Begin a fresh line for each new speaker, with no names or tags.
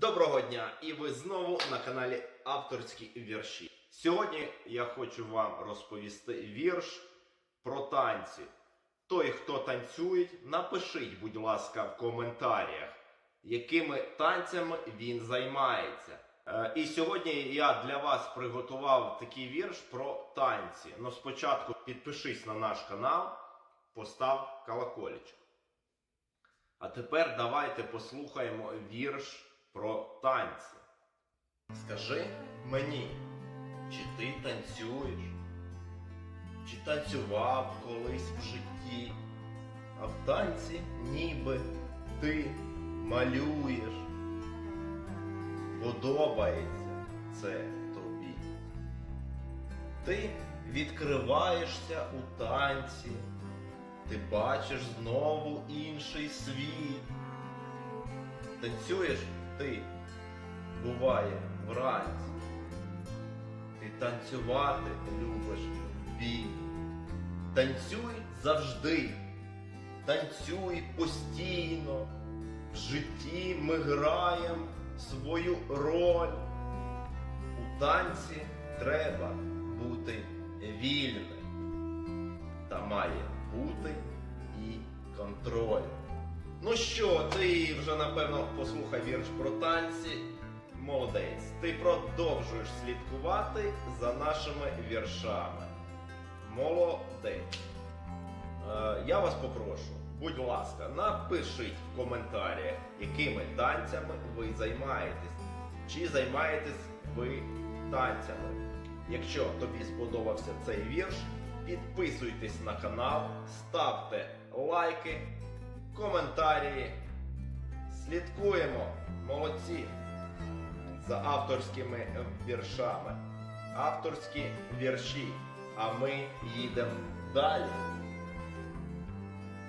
Доброго дня! І ви знову на каналі Авторські вірші. Сьогодні я хочу вам розповісти вірш про танці. Той, хто танцює, напишіть, будь ласка, в коментарях, якими танцями він займається. Е, І сьогодні я для вас приготував такий вірш про танці. Но спочатку підпишись на наш канал, постав колокольчик. А тепер давайте послухаємо вірш про танці. Скажи мені, чи ти танцюєш? Чи танцював колись в житті? А в танці ніби ти малюєш. Подобається це тобі. Ти відкриваєшся у танці, ти бачиш знову інший світ. Танцюєш ти, буває, вранці. Ти танцювати любиш бій. Танцюй завжди, танцюй постійно. В житті ми граємо свою роль. У танці треба бути вільним. Та має бути і контроль. Ну що, ти вже напевно послухав вірш про танці. Молодець, ти продовжуєш слідкувати за нашими віршами. Молодець. Е, я вас попрошу, будь ласка, напишіть в коментарях, якими танцями ви займаєтесь. Чи займаєтесь ви танцями? Якщо тобі сподобався цей вірш, підписуйтесь на канал, ставте лайки, коментарі. Слідкуємо, молодці, за авторськими віршами. Авторські вірші. А ми їдемо далі.